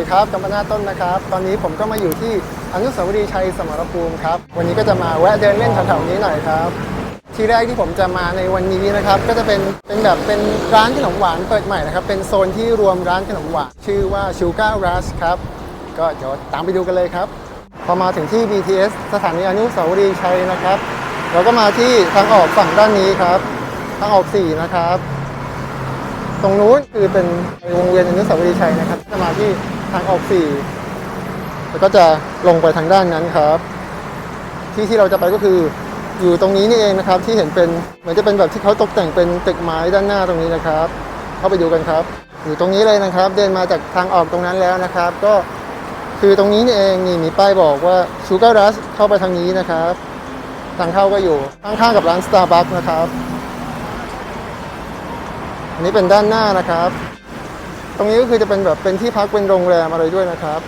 ดีครับกัมปนาต้นนะครับ ตอนนี้ผมก็มาอยู่ที่อนุสาวรีย์ชัยสมรภูมิครับ วันนี้ก็จะมาแวะเดินเล่นแถวๆนี้หน่อยครับ ที่แรกที่ผมจะมาในวันนี้นะครับ ก็จะเป็นเป็นแบบเป็นร้านขนมหวานเปิดใหม่นะครับ เป็นโซนที่รวมร้านขนมหวาน ชื่อว่า Sugar Rush ครับ ก็เดี๋ยวตามไปดูกันเลยครับ พอมาถึงที่ BTS สถานีอนุสาวรีย์ชัยนะครับ เราก็มาที่ทางออกฝั่งด้านนี้ครับ ทางออก 4 นะครับตรงนู้นคือเป็นวงเวียนอนุสาวรีย์ชัยนะครับจะมาที่ ทางออก4แล้วก็จะลงไปทางด้านนั้นครับ ที่ที่เราจะไปก็คืออยู่ตรงนี้นี่เองนะครับ ที่เห็นเป็นเหมือนจะเป็นแบบที่เขาตกแต่งเป็นตึกไม้ด้านหน้าตรงนี้นะครับ เข้าไปดูกันครับ อยู่ตรงนี้เลยนะครับ เดินมาจากทางออกตรงนั้นแล้วนะครับ ก็คือตรงนี้นี่เองนี่มีป้ายบอกว่า Sugar Rush เข้าไปทางนี้นะครับ ทางเข้าก็อยู่ข้างๆกับร้าน Starbucks นะครับ อันนี้เป็นด้านหน้านะครับ ตรงนี้ก็คือจะเป็นแบบเป็นที่พักเป็นโรงแรมอะไรด้วยนะครับ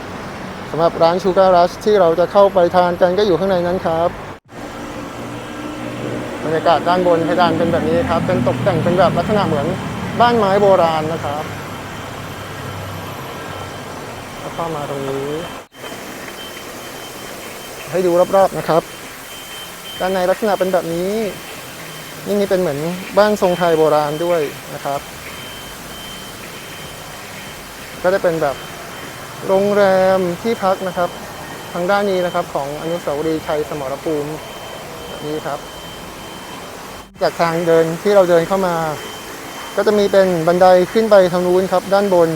สำหรับร้าน Sugar Rush ที่เราจะเข้าไปทานกันก็อยู่ข้างในนั้นครับบรรยากาศด้านบนเพดานเป็นแบบนี้ครับ เป็นตกแต่งเป็นแบบลักษณะเหมือนบ้านไม้โบราณนะครับแล้วเข้ามาตรงนี้ ให้ดูรอบๆนะครับ ด้านในลักษณะเป็นแบบนี้ นี่นี่เป็นเหมือนบ้านทรงไทยโบราณด้วยนะครับ ก็จะเป็นแบบโรงแรมที่พักนะครับ ทางด้านนี้นะครับของอนุสาวรีย์ชัยสมรภูมิแบบนี้ครับ จากทางเดินที่เราเดินเข้ามา ก็จะมีเป็นบันไดขึ้นไปทางนู้นครับ ด้านบน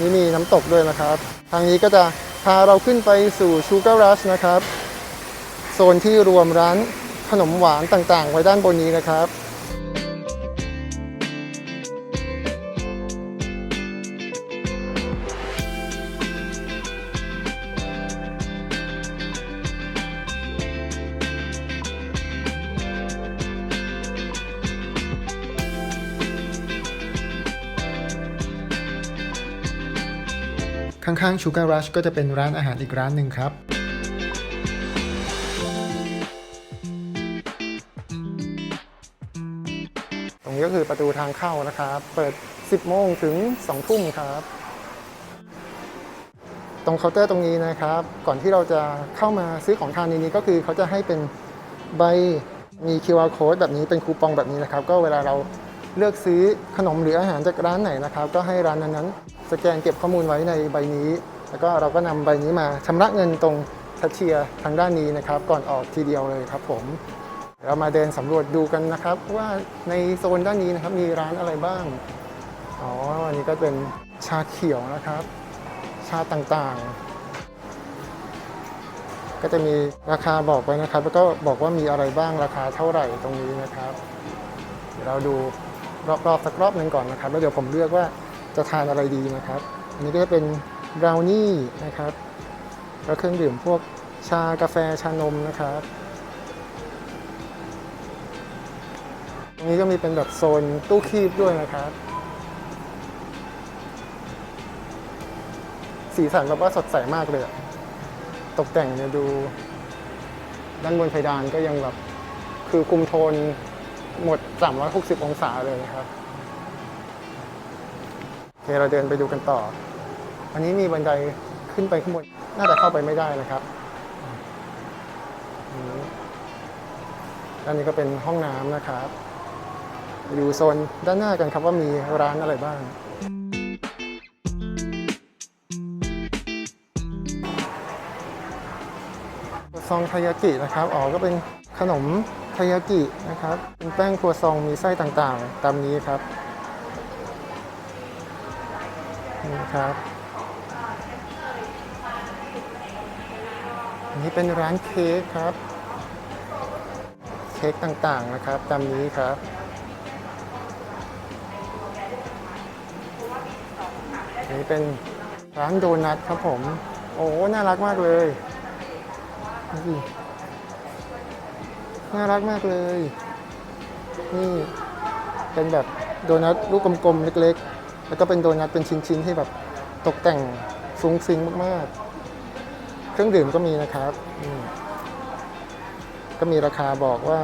นี้มีน้ำตกด้วยนะครับ ทางนี้ก็จะพาเราขึ้นไปสู่ Sugar Rush นะครับ โซนที่รวมร้านขนมหวานต่างๆ ไว้ด้านบนนี้นะครับ ข้างๆ Sugar Rush ก็จะเป็นร้านอาหารอีกร้านหนึ่งครับ ตรงนี้ก็คือประตูทางเข้านะครับ เปิด 10 โมงถึง 2 ทุ่มครับ ตรงเคาน์เตอร์ตรงนี้นะครับ ก่อนที่เราจะเข้ามาซื้อของทานในนี้ก็คือเขาจะให้เป็นใบมี QR code แบบนี้เป็นคูปองแบบนี้นะครับ ก็เวลาเรา เลือกซื้อขนมหรืออาหารจากร้านไหนนะครับ ก็ให้ร้านนั้นๆ สแกนเก็บข้อมูลไว้ในใบนี้ แล้วก็เราก็นำใบนี้มาชำระเงินตรงแคชเชียร์ทางด้านนี้นะครับ ก่อนออกทีเดียวเลยครับผมเรามาเดินสำรวจดูกันนะครับ ว่าในโซนด้านนี้นะครับมีร้านอะไรบ้าง อ๋ออันนี้ก็เป็นชาเขียวนะครับ ชาต่างๆ ก็จะมีราคาบอกไว้นะครับ แล้วก็บอกว่ามีอะไรบ้างราคาเท่าไหร่ตรงนี้นะครับ เดี๋ยวเราดู รอบๆสักรอบหนึ่งก่อนนะครับ แล้วเดี๋ยวผมเลือกว่าจะทานอะไรดีนะครับ อันนี้ก็จะเป็นบราวนี่นะครับแล้วเครื่องดื่มพวกชากาแฟชานมนะครับตรงนี้ก็มีเป็นแบบโซนตู้คีบด้วยนะครับ สีสันแบบว่าสดใสมากเลย ตกแต่งเนี่ยดู ด้านบนเพดานก็ยังแบบคือคุมโทน หมด 360 องศาเลยนะครับโอเคเราเดินไปดูกันต่อ อันนี้มีบันไดขึ้นไปข้างบน น่าจะเข้าไปไม่ได้นะครับอืมด้านนี้ก็เป็นห้องน้ำนะครับไปดูโซนด้านหน้ากันครับว่ามีร้านอะไรบ้าง ซองทายากินะครับ อ๋อก็เป็นขนม ทายากินะครับ เป็นแป้งครัวซองมีไส้ต่างๆ ตามนี้ครับนี่ครับอันนี้เป็นร้านเค้กครับ เค้กต่างๆนะครับ ตามนี้ครับอันนี้เป็นร้านโดนัทครับผม โอ้ น่ารักมากเลยนี่ น่ารักมากเลย นี่เป็นแบบโดนัทลูกกลมๆเล็กๆ แล้วก็เป็นโดนัทเป็นชิ้นๆที่แบบตกแต่งฟุ้งฟิ้งมากๆ เครื่องดื่มก็มีนะครับก็มีราคาบอกว่า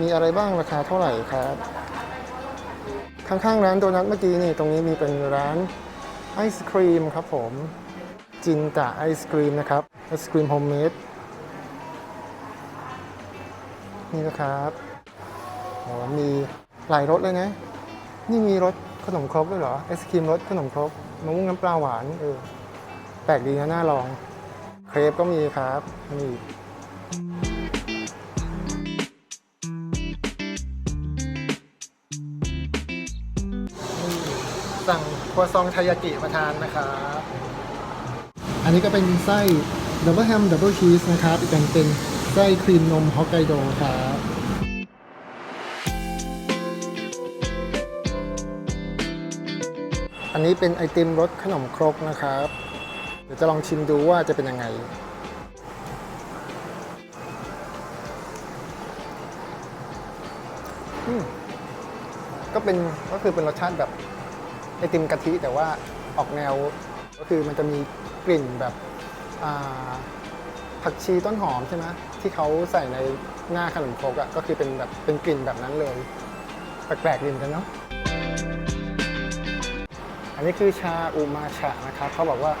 มีอะไรบ้างราคาเท่าไหร่ครับ ข้างๆร้านโดนัทเมื่อกี้นี่ตรงนี้มีเป็นร้านไอศครีมครับผมจินตะไอศครีมนะครับไอศครีมโฮมเมด นี่นะครับโอ้มีหลายรสเลยนะ นี่มีรสขนมครกด้วยเหรอไอศครีมรสขนมครกมะม่วงน้ำปลาหวานเออแปลกดีนะน่าลอง เครปก็มีครับนี่สั่งครัวซองทายากิมาทานนะครับ อันนี้ก็เป็นไส้ดับเบิลแฮมดับเบิลชีสนะครับอีกอย่างเป็น ส้ครีมนมฮอกไกโดครับอันนี้เป็นไอติมรสขนมครกนะครับ เดี๋ยวจะลองชิมดูว่าจะเป็นยังไง ก็เป็นก็คือเป็นรสชาติแบบไอติมกะทิแต่ว่าออกแนวก็คือมันจะมีกลิ่นแบบ ผักชีต้นหอมใช่ไหมที่เขาใส่ในหน้าขนมครกอะก็คือเป็นแบบเป็นกลิ่นแบบนั้นเลย แปลกๆดีเหมือนกันเนาะอันนี้คือชาอุมาชะนะครับเขาบอกว่า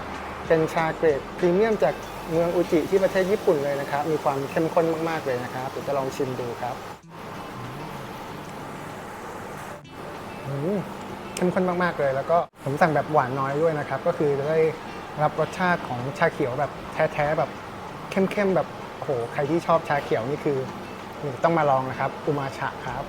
เป็นชาเกรดพรีเมียมจากเมืองอุจิที่ประเทศญี่ปุ่นเลยนะครับ มีความเข้มข้นมากๆเลยนะครับเดี๋ยวจะลองชิมดูครับอืมเข้มข้นมากๆเลย แล้วก็ผมสั่งแบบหวานน้อยด้วยนะครับ ก็คือจะได้รับรสชาติของชาเขียวแบบแท้ๆแบบ เข้มๆ แบบโอ้โหใครที่ชอบชาเขียวนี่คือต้องมาลองนะครับอุมาชะครับ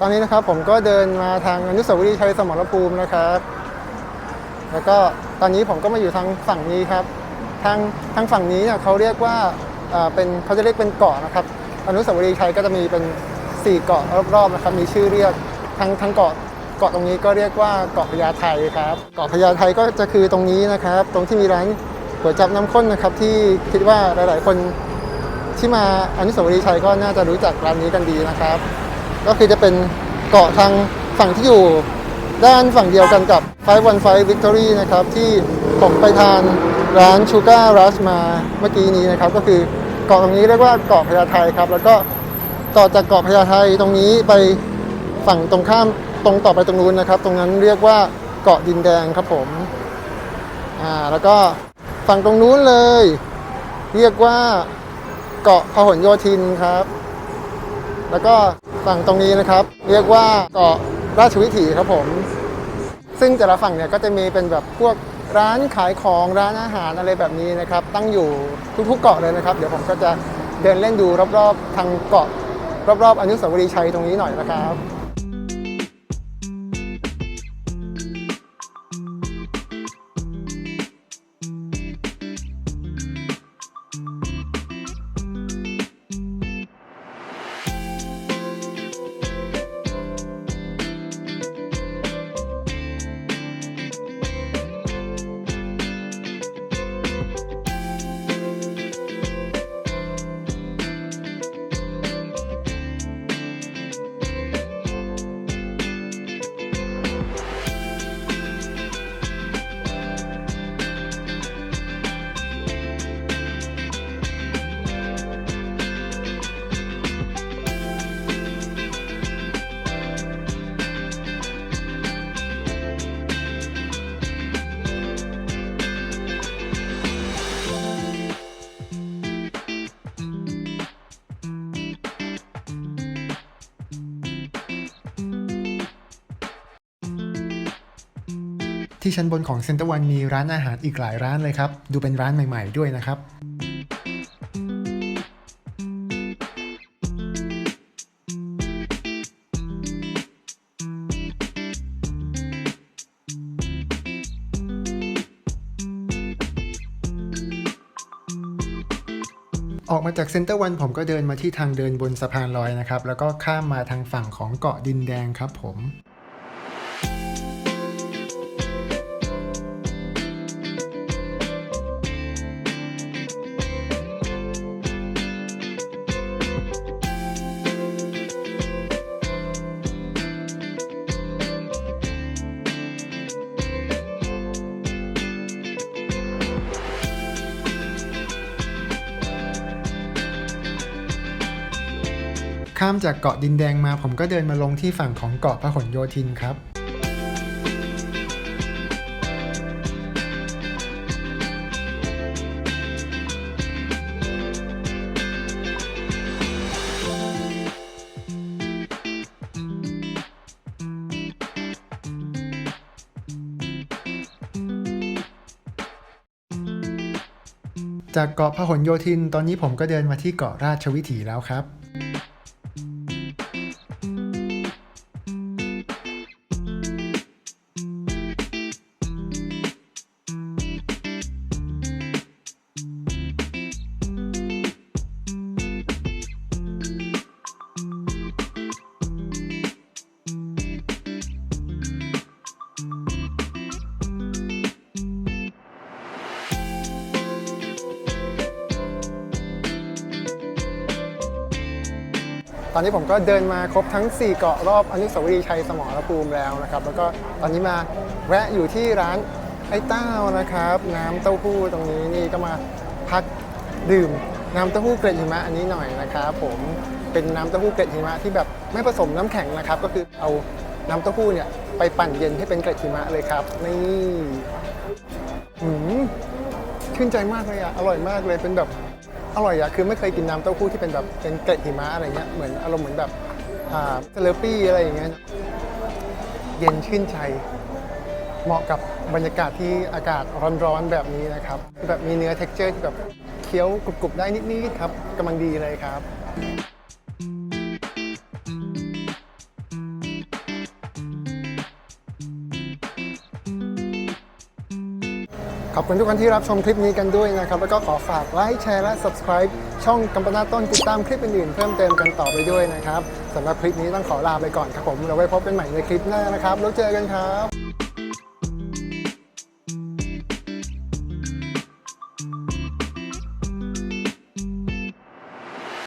ตอนนี้นะครับผมก็เดินมาทางอนุสาวรีย์ชัยสมรภูมินะครับ แล้วก็ตอนนี้ผมก็มาอยู่ทางฝั่งนี้ครับ ทางทางฝั่งนี้เนี่ยเขาเรียกว่าอ่อเป็นเขาจะเรียกเป็นเกาะนะครับ อนุสาวรีย์ชัยก็จะมีเป็น 4 เกาะรอบๆนะครับ มีชื่อเรียกทางทางเกาะเกาะตรงนี้ก็เรียกว่าเกาะพญาไทครับ เกาะพญาไทก็จะคือตรงนี้นะครับ ตรงที่มีร้านก๋วยจับน้ำข้นนะครับ ที่คิดว่าหลาย ๆ คนที่มาอนุสาวรีย์ชัยก็น่าจะรู้จักร้านนี้กันดีนะครับ ก็คือจะเป็นเกาะทางฝั่งที่อยู่ด้านฝั่งเดียวกันกับ515 Victory นะครับ ที่ผมไปทานร้าน Sugar Rush มาเมื่อกี้นี้นะครับ ก็คือ เกาะตรงนี้เรียกว่าเกาะพญาไทครับ แล้วก็ต่อจากเกาะพญาไทตรงนี้ไปฝั่งตรงข้ามตรงต่อไปตรงนู้นนะครับ ตรงนั้นเรียกว่าเกาะดินแดงครับผมอ่าแล้วก็ฝั่งตรงนู้นเลย เรียกว่าเกาะพหลโยธินครับ แล้วก็ฝั่งตรงนี้นะครับ เรียกว่าเกาะราชวิถีครับผม ซึ่งแต่ละฝั่งเนี่ยก็จะมีเป็นแบบพวก ร้านขายของร้านอาหารอะไรแบบนี้นะครับ ตั้งอยู่ทุกๆเกาะเลยนะครับ เดี๋ยวผมก็จะเดินเล่นดูรอบๆทางเกาะรอบๆอนุสาวรีย์ชัยตรงนี้หน่อยนะครับ ที่ชั้นบนของเซ็นเตอร์วันมีร้านอาหารอีกหลายร้านเลยครับ ดูเป็นร้านใหม่ๆด้วยนะครับออกมาจากเซ็นเตอร์วันผมก็เดินมาที่ทางเดินบนสะพานลอยนะครับ แล้วก็ข้ามมาทางฝั่งของเกาะดินแดงครับผม ข้ามจากเกาะดินแดงมา ผมก็เดินมาลงที่ฝั่งของเกาะพหลโยธินครับจากเกาะพหลโยธิน ตอนนี้ผมก็เดินมาที่เกาะราชวิถีแล้วครับ ตอนนี้ผมก็เดินมาครบทั้ง 4 เกาะรอบอนุสาวรีย์ชัยสมรภูมิแล้วนะครับ แล้วก็ตอนนี้มาแวะอยู่ที่ร้านไอ้เต้านะครับ น้ำเต้าหู้ตรงนี้นี่ก็มาพักดื่มน้ำเต้าหู้เกล็ดหิมะอันนี้หน่อยนะครับผมเป็นน้ำเต้าหู้เกล็ดหิมะที่แบบไม่ผสมน้ำแข็งนะครับ ก็คือเอาน้ำเต้าหู้เนี่ยไปปั่นเย็นให้เป็นเกล็ดหิมะเลยครับนี่อืมชื่นใจมากเลยอะอร่อยมากเลยเป็นแบบ อร่อยอะคือไม่เคยกินน้ำเต้าหู้ที่เป็นแบบเป็นเกล็ดหิมะอะไรเงี้ยเหมือนอารมณ์เหมือนแบบอ่าเซเลปี้อะไรอย่างเงี้ยเย็นชื่นใจ เหมาะกับบรรยากาศที่อากาศร้อนๆแบบนี้นะครับแบบมีเนื้อ t e x t อร์ที่แบบเคี้ยวกรุบๆได้นิดๆครับกำลังดีเลยครับ ขอบคุณทุกคนที่รับชมคลิปนี้กันด้วยนะครับ แล้วก็ขอฝากไลค์แชร์และ subscribe ช่องกัมปนาต้นติดตามคลิปอื่นๆเพิ่มเติมกันต่อไปด้วยนะครับสำหรับคลิปนี้ต้องขอลาไปก่อนครับผมเราไว้พบกันใหม่ในคลิปหน้านะครับแล้วเจอกันครับ